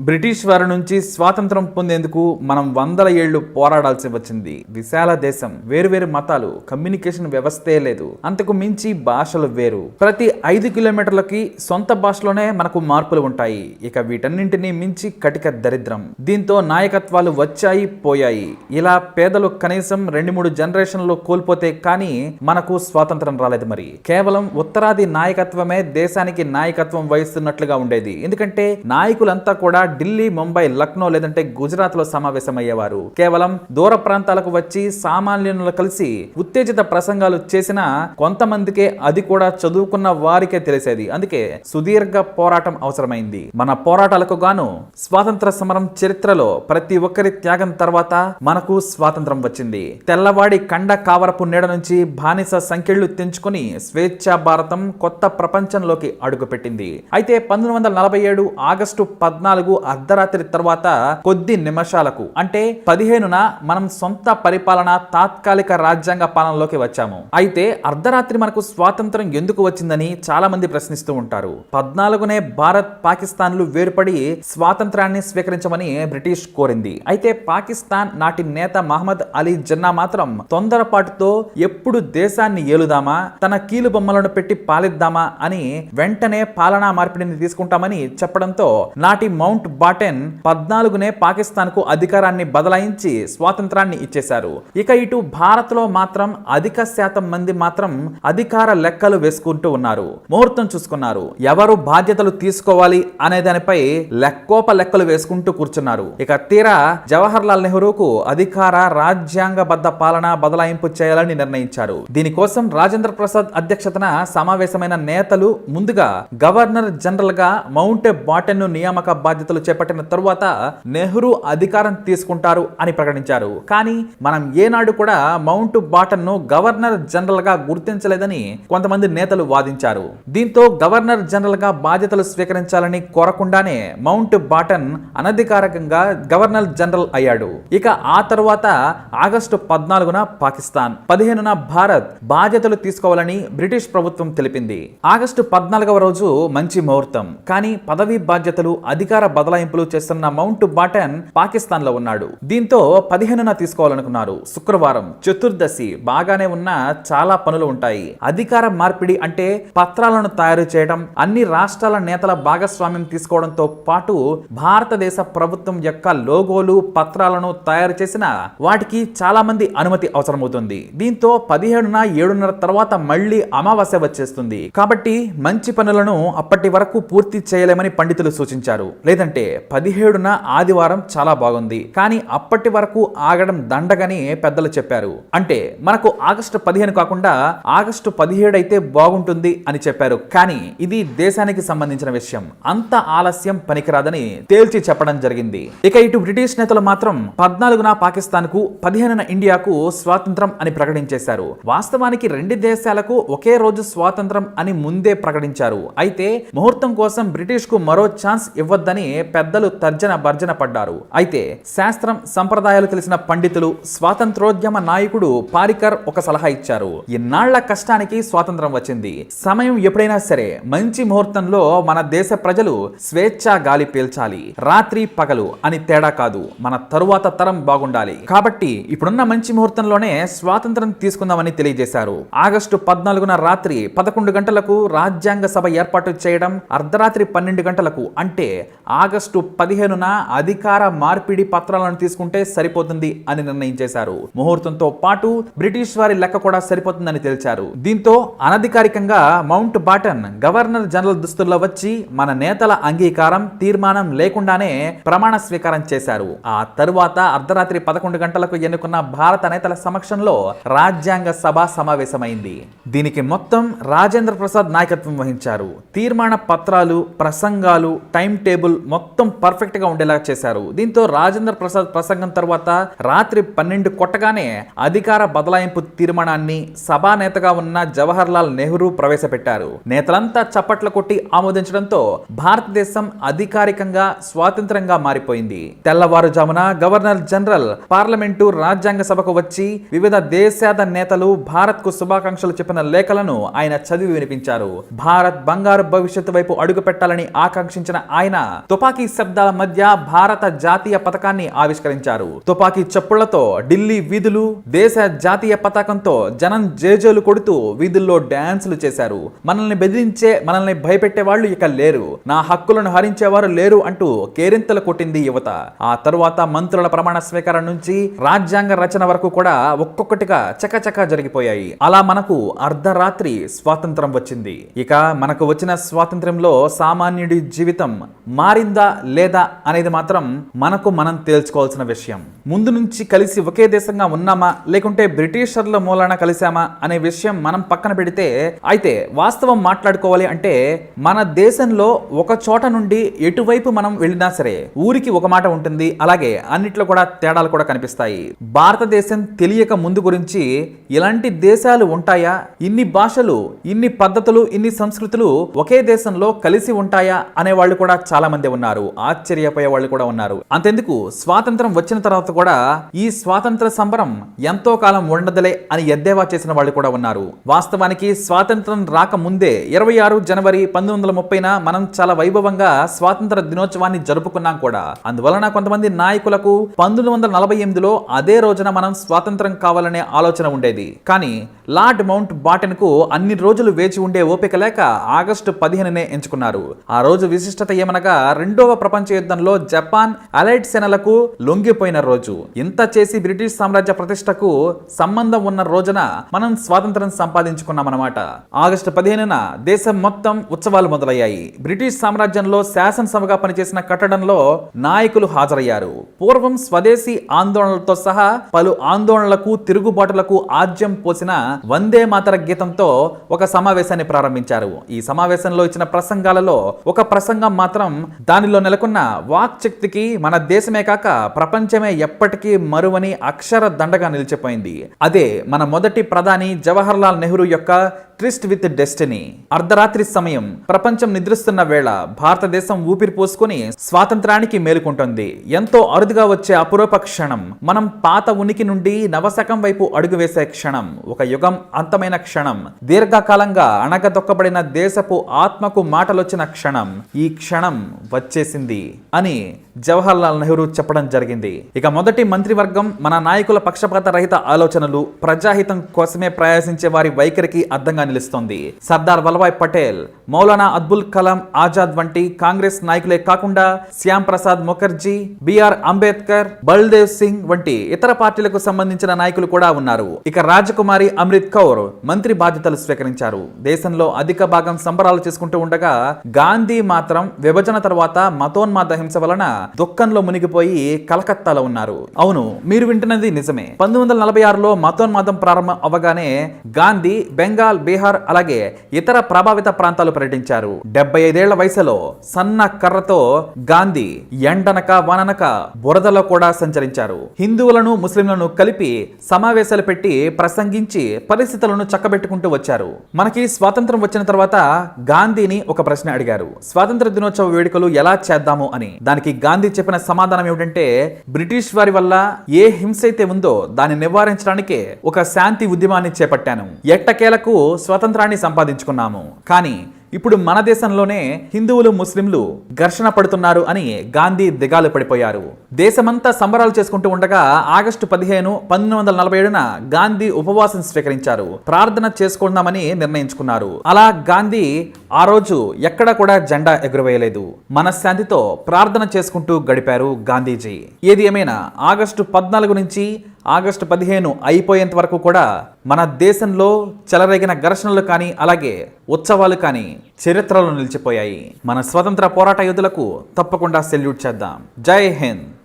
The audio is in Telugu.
బ్రిటిష్ వారి నుంచి స్వాతంత్రం పొందేందుకు మనం వందల ఏళ్ళు పోరాడాల్సి వచ్చింది. విశాల దేశం వేరువేరు మతాలు కమ్యూనికేషన్ వ్యవస్థే లేదు. అంతకు మించి భాషలు వేరు. ప్రతి ఐదు కిలోమీటర్లకి సొంత భాషలోనే మనకు మార్పులు ఉంటాయి. ఇక వీటన్నింటినీ మించి కటిక దరిద్రం. దీంతో నాయకత్వాలు వచ్చాయి పోయాయి. ఇలా పేదలు కనీసం రెండు మూడు జనరేషన్లు కోల్పోతే కానీ మనకు స్వాతంత్రం రాలేదు మరి. కేవలం ఉత్తరాది నాయకత్వమే దేశానికి నాయకత్వం వహిస్తున్నట్లుగా ఉండేది. ఎందుకంటే నాయకులంతా కూడా ఢిల్లీ ముంబై లక్నో లేదంటే గుజరాత్లో సమావేశమయ్యేవారు. కేవలం దూర ప్రాంతాలకు వచ్చి సామాన్యులను కలిసి ఉత్తేజిత ప్రసంగాలు చేసిన కొంతమందికే అది కూడా చదువుకున్న వారికే తెలిసేది. అందుకే సుదీర్ఘ పోరాటం అవసరమైంది. మన పోరాటాలకు గాను స్వాతంత్ర సమరం చరిత్రలో ప్రతి ఒక్కరి త్యాగం తర్వాత మనకు స్వాతంత్రం వచ్చింది. తెల్లవాడి కండ కావరపు నీడ నుంచి బానిస సంఖ్యలు తెంచుకొని స్వేచ్ఛా భారతం కొత్త ప్రపంచంలోకి అడుగుపెట్టింది. అయితే పంతొమ్మిది వందల నలభై ఏడు ఆగస్టు పద్నాలుగు అర్ధరాత్రి తర్వాత కొద్ది నిమిషాలకు అంటే పదిహేనున మనం సొంత పరిపాలన తాత్కాలిక రాజ్యాంగ పాలనలోకి వచ్చాము. అయితే అర్ధరాత్రి మనకు స్వాతంత్రం ఎందుకు వచ్చిందని చాలా మంది ప్రశ్నిస్తూ ఉంటారు. పద్నాలుగునే భారత్ పాకిస్తాన్లు వేరుపడి స్వాతంత్రాన్ని స్వీకరించమని బ్రిటిష్ కోరింది. అయితే పాకిస్తాన్ నాటి నేత మహమ్మద్ అలీ జిన్నా మాత్రం తొందరపాటుతో ఎప్పుడు దేశాన్ని ఏలుదామా తన కీలు బొమ్మలను పెట్టి పాలిద్దామా అని వెంటనే పాలనా మార్పిడిని తీసుకుంటామని చెప్పడంతో నాటి మౌంట్ బాటెన్ పద్నాలుగునే పాకిస్తాన్కు అధికారాన్ని బదలాయించి స్వాతంత్రాన్ని ఇచ్చేశారు. ఇక ఇటు భారత్లో మాత్రం అధిక శాతం మంది మాత్రం అధికార లెక్కలు వేసుకుంటూ ఉన్నారు. ముహూర్తం చూసుకున్నారు. ఎవరు బాధ్యతలు తీసుకోవాలి అనే దానిపై లెక్కోప లెక్కలు వేసుకుంటూ కూర్చున్నారు. ఇక తీరా జవహర్ లాల్ నెహ్రూకు అధికార రాజ్యాంగబద్ధ పాలన బదలాయింపు చేయాలని నిర్ణయించారు. దీనికోసం రాజేంద్ర ప్రసాద్ అధ్యక్షతన సమావేశమైన నేతలు ముందుగా గవర్నర్ జనరల్గా మౌంటే బాటెన్ నియామక బాధ్యతలు చేపట్టిన తరువాత నెహ్రూ అధికారం తీసుకుంటారు అని ప్రకటించారు. కానీ మనం ఏనాడు కూడా మౌంట్ బాటన్ను గవర్నర్ జనరల్గా గుర్తించలేదని కొంతమంది నేతలు వాదించారు. దీంతో గవర్నర్ జనరల్గా బాధ్యతలు స్వీకరించాలని కోరకుండానే మౌంట్ బాటన్ అనధికారికంగా గవర్నర్ జనరల్ అయ్యాడు. ఇక ఆ తరువాత ఆగస్టు పద్నాలుగున పాకిస్తాన్ పదిహేనున భారత్ బాధ్యతలు తీసుకోవాలని బ్రిటిష్ ప్రభుత్వం తెలిపింది. ఆగస్టు పద్నాలుగవ రోజు మంచి ముహూర్తం. కానీ పదవీ బాధ్యతలు అధికార బదలాయింపులు చేస్తున్న మౌంట్ బాటన్ పాకిస్తాన్లో ఉన్నాడు. దీంతో పదిహేనున తీసుకోవాలనుకున్నారు. శుక్రవారం చతుర్దశి బాగానే ఉన్న చాలా పనులు ఉంటాయి. అధికార మార్పిడి అంటే పత్రాలను తయారు చేయడం అన్ని రాష్ట్రాల నేతల భాగస్వామ్యం తీసుకోవడంతో పాటు భారతదేశ ప్రభుత్వం యొక్క లోగోలు పత్రాలను తయారు చేసిన వాటికి చాలా మంది అనుమతి అవసరమవుతుంది. దీంతో పదిహేడున ఏడున్నర తర్వాత మళ్ళీ అమావాస్య వచ్చేస్తుంది. కాబట్టి మంచి పనులను అప్పటి వరకు పూర్తి చేయలేమని పండితులు సూచించారు. లేదంటే పదిహేడున ఆదివారం చాలా బాగుంది. కానీ అప్పటి వరకు ఆగడం దండగని పెద్దలు చెప్పారు. అంటే మనకు ఆగస్టు పదిహేను కాకుండా ఆగస్టు పదిహేడు అయితే బాగుంటుంది అని చెప్పారు. కానీ ఇది దేశానికి సంబంధించిన విషయం. అంత ఆలస్యం పనికిరాదని తేల్చి చెప్పడం జరిగింది. ఇక ఇటు బ్రిటిష్ నేతలు మాత్రం పద్నాలుగున పాకిస్తాన్కు పదిహేనున ఇండియాకు స్వాతంత్రం అని ప్రకటించేశారు. వాస్తవానికి రెండు దేశాలకు ఒకే రోజు స్వాతంత్రం అని ముందే ప్రకటించారు. అయితే ముహూర్తం కోసం బ్రిటిష్కు మరో ఛాన్స్ ఇవ్వద్దని పెద్దలు తర్జన భర్జన పడ్డారు. అయితే శాస్త్రం సంప్రదాయాలు తెలిసిన పండితులు స్వాతంత్రోద్యమ నాయకుడు పారికర్ ఒక సలహా ఇచ్చారు. ఇన్నాళ్ళ కష్టానికి స్వాతంత్రం వచ్చింది. సమయం ఎప్పుడైనా సరే మంచి ముహూర్తంలో మన దేశ ప్రజలు స్వేచ్ఛ గాలి పీల్చాలి. రాత్రి పగలు అని తేడా కాదు. మన తరువాత తరం బాగుండాలి. కాబట్టి ఇప్పుడున్న మంచి ముహూర్తంలోనే స్వాతంత్రం తీసుకుందామని తెలియజేశారు. ఆగస్టు పద్నాలుగున రాత్రి పదకొండు గంటలకు రాజ్యాంగ సభ ఏర్పాటు చేయడం అర్ధరాత్రి పన్నెండు గంటలకు అంటే ఆగస్టు పదిహేనున అధికార మార్పిడి పత్రాలను తీసుకుంటే సరిపోతుంది అని నిర్ణయించేశారు. ముహూర్తంతో పాటు బ్రిటిష్ వారి లెక్క కూడా సరిపోతుందని తెలిచారు. దీంతో అనధికారికంగా మౌంట్ బాటన్ గవర్నర్ జనరల్ దుస్తుల్లో వచ్చి మన నేతల అంగీకారం తీర్మానం లేకుండానే ప్రమాణ స్వీకారం చేశారు. ఆ తరువాత అర్ధరాత్రి పదకొండు గంటలకు ఎన్నుకున్న భారత నేతల సమక్షంలో రాజ్యాంగ సభ సమావేశమైంది. దీనికి మొత్తం రాజేంద్ర ప్రసాద్ నాయకత్వం వహించారు. తీర్మాన పత్రాలు ప్రసంగాలు టైం టేబుల్ మొత్తం పర్ఫెక్ట్గా ఉండేలా చేశారు. దీంతో రాజేంద్ర ప్రసాద్ ప్రసంగం తర్వాత రాత్రి పన్నెండు కొట్టగానే అధికార బదలాయింపు తీర్మానాన్ని సభా నేతగా ఉన్న జవహర్ లాల్ నెహ్రూ ప్రవేశపెట్టారు. నేతలంతా చప్పట్లు కొట్టి ఆమోదించడంతో భారతదేశం అధికారికంగా స్వాతంత్రంగా మారిపోయింది. తెల్లవారుజామున గవర్నర్ జనరల్ పార్లమెంటు రాజ్యాంగ సభకు వచ్చి వివిధ దేశాద నేతలు భారత్కు శుభాకాంక్షలు చెప్పిన లేఖలను ఆయన చదివి వినిపించారు. భారత్ బంగారు భవిష్యత్తు వైపు అడుగు పెట్టాలని ఆకాంక్షించిన ఆయన తుపా తుపాకీ శబ్దాల మధ్య భారత జాతీయ పతకాన్ని ఆవిష్కరించారు. తుపాకీ చప్పుళ్ళతో ఢిల్లీ వీధులు దేశ జాతీయ పతాకంతో జనం జేజోలు కొడుతూ వీధుల్లో డాన్సులు చేశారు. మనల్ని బెదిరించే మనల్ని భయపెట్టే వాళ్ళు ఇక లేరు. నా హక్కులను హరించేవారు లేరు అంటూ కేరింతలు కొట్టింది యువత. ఆ తరువాత మంత్రుల ప్రమాణ స్వీకారం నుంచి రాజ్యాంగ రచన వరకు కూడా ఒక్కొక్కటిగా చకచకా జరిగిపోయాయి. అలా మనకు అర్ధరాత్రి స్వాతంత్రం వచ్చింది. ఇక మనకు వచ్చిన స్వాతంత్ర్యంలో సామాన్యుడి జీవితం మారిందా లేదా అనేది మాత్రం మనకు మనం తేల్చుకోవాల్సిన విషయం. ముందు నుంచి కలిసి ఒకే దేశంగా ఉన్నామా? లేకుంటే బ్రిటిషర్ల మూలాన కలిసామా అనే విషయం మనం పక్కన పెడితే అయితే వాస్తవం మాట్లాడుకోవాలి అంటే మన దేశంలో ఒక చోట నుండి ఎటువైపు మనం వెళ్ళినా సరే ఊరికి ఒక మాట ఉంటుంది. అలాగే అన్నిట్లో కూడా తేడాలు కూడా కనిపిస్తాయి. భారతదేశం తెలియక ముందు గురించి ఇలాంటి దేశాలు ఉంటాయా? ఇన్ని భాషలు ఇన్ని పద్ధతులు ఇన్ని సంస్కృతులు ఒకే దేశంలో కలిసి ఉంటాయా? అనే వాళ్ళు కూడా చాలా మంది ఉన్నారు. ఆశ్చర్యపోయే వాళ్ళు కూడా ఉన్నారు. అంతెందుకు? స్వాతంత్రం వచ్చిన తర్వాత కూడా ఈ స్వాతంత్ర సంబరం ఎంతో కాలం ఉండదులే అని ఎద్దేవా చేసిన వాళ్ళు కూడా ఉన్నారు. వాస్తవానికి స్వాతంత్రం రాకముందే ఇరవై ఆరు జనవరి పంతొమ్మిది వందల ముప్పైన మనం చాలా వైభవంగా స్వాతంత్ర దినోత్సవాన్ని జరుపుకున్నాం కూడా. అందువలన కొంతమంది నాయకులకు పంతొమ్మిది వందల నలభై ఎనిమిదిలో అదే రోజున మనం స్వాతంత్రం కావాలనే ఆలోచన ఉండేది. కానీ లార్డ్ మౌంట్ బాటన్కు అన్ని రోజులు వేచి ఉండే ఓపిక లేక ఆగస్టు పదిహేనునే ఎంచుకున్నారు. ఆ రోజు విశిష్టత ఏమనగా రెండవ ప్రపంచ యుద్ధంలో జపాన్ అలైట్ సేనలకు లొంగిపోయిన రోజు. ఇంత చేసి బ్రిటిష్ సామ్రాజ్య ప్రతిష్టకు సంబంధం ఉన్న రోజున మనం స్వాతంత్రం సంపాదించుకున్నామన్నమాట. ఆగస్టు పదిహేనున దేశం మొత్తం ఉత్సవాలు మొదలయ్యాయి. బ్రిటిష్ సామ్రాజ్యంలో శాసనసభగా పనిచేసిన కట్టడంలో నాయకులు హాజరయ్యారు. పూర్వం స్వదేశీ ఆందోళనలతో సహా పలు ఆందోళనలకు తిరుగుబాటులకు ఆజ్యం పోసిన వందే మాతర గీతంతో ఒక సమావేశాన్ని ప్రారంభించారు. ఈ సమావేశంలో ఇచ్చిన ప్రసంగాలలో ఒక ప్రసంగం మాత్రం దానిలో నెలకొన్న వాక్ శక్తికి మన దేశమే కాక ప్రపంచమే ఎప్పటికీ మరువని అక్షర దండగా నిలిచిపోయింది. అదే మన మొదటి ప్రధాని జవహర్ లాల్ నెహ్రూ యొక్క ట్రిస్ట్ విత్ డెస్టినీ. అర్ధరాత్రి సమయం ప్రపంచం నిద్రిస్తున్న వేళ భారతదేశం ఊపిరి పోసుకొని స్వాతంత్రానికి మేలుకుంటుంది. ఎంతో అరుదుగా వచ్చే అపురూప క్షణం మనం పాత ఉనికి నుండి నవశకం వైపు అడుగు వేసే క్షణం ఒక యుగం అంతమైన క్షణం దీర్ఘకాలంగా అణగదొక్కబడిన దేశపు ఆత్మకు మాటలొచ్చిన క్షణం ఈ క్షణం వచ్చేసింది అని జవహర్ లాల్ నెహ్రూ చెప్పడం జరిగింది. ఇక మొదటి మంత్రివర్గం మన నాయకుల పక్షపాత రహిత ఆలోచనలు ప్రజాహితం కోసమే ప్రయాసించే వారి వైఖరికి అద్దంగా నిలుస్తోంది. సర్దార్ వల్లభాయ్ పటేల్ మౌలానా అబ్దుల్ కలాం ఆజాద్ వంటి కాంగ్రెస్ నాయకులే కాకుండా శ్యామ్ ప్రసాద్ ముఖర్జీ బిఆర్ అంబేద్కర్ బల్దేవ్ సింగ్ వంటి ఇతర పార్టీలకు సంబంధించిన నాయకులు కూడా ఉన్నారు. ఇక రాజకుమారి అమృత్ కౌర్ మంత్రి బాధ్యతలు స్వీకరించారు. దేశంలో అధిక భాగం సంబరాలు చేసుకుంటూ ఉండగా గాంధీ మాత్రం విభజన తర్వాత మతోన్మాద హింస వలన దుఃఖంలో మునిగిపోయి కలకత్తాలో ఉన్నారు. అవును మీరు వింటున్నది నిజమే. పంతొమ్మిది వందల నలభై ఆరులో మతోన్మాదం ప్రారంభం అవ్వగానే గాంధీ బెంగాల్ బీహార్ అలాగే ఇతర ప్రభావిత ప్రాంతాలు పర్యటించారు. డెబ్బై ఐదేళ్ళ వయసులో సన్న కర్రతో గాంధీ ఎండనక వననక బురదలో కూడా సంచరించారు. హిందువులను ముస్లింలను కలిపి సమావేశాలు పెట్టి ప్రసంగించి పరిస్థితులను చక్కబెట్టుకుంటూ వచ్చారు. మనకి స్వాతంత్రం వచ్చిన తర్వాత గాంధీని ఒక ప్రశ్న అడిగారు. స్వాతంత్ర దినోత్సవ వేడుకలు ఎలా చేద్దాము అని. దానికి గాంధీ చెప్పిన సమాధానం ఏమిటంటే బ్రిటిష్ వారి వల్ల ఏ హింస అయితే ఉందో దాన్ని నివారించడానికే ఒక శాంతి ఉద్యమాన్ని చేపట్టాను. ఎట్టకేలకు స్వతంత్రాన్ని సంపాదించుకున్నాము. కానీ ఇప్పుడు మన దేశంలోనే హిందువులు ముస్లింలు ఘర్షణ పడుతున్నారు అని గాంధీ దిగాలు పడిపోయారు. దేశమంతా సంబరాలు చేసుకుంటూ ఉండగా ఆగస్టు పదిహేను పంతొమ్మిది వందల నలభై ఏడున గాంధీ ఉపవాసం స్వీకరించారు. ప్రార్థన చేసుకుందామని నిర్ణయించుకున్నారు. అలా గాంధీ ఆ రోజు ఎక్కడా కూడా జెండా ఎగురవేయలేదు. మనశ్శాంతితో ప్రార్థన చేసుకుంటూ గడిపారు గాంధీజీ. ఏది ఏమైనా ఆగస్టు పద్నాలుగు నుంచి ఆగస్టు పదిహేను అయిపోయేంత వరకు కూడా మన దేశంలో చెలరేగిన ఘర్షణలు కానీ అలాగే ఉత్సవాలు కానీ చరిత్రలో నిలిచిపోయాయి. మన స్వతంత్ర పోరాట యోధులకు తప్పకుండా సెల్యూట్ చేద్దాం. జై హింద్.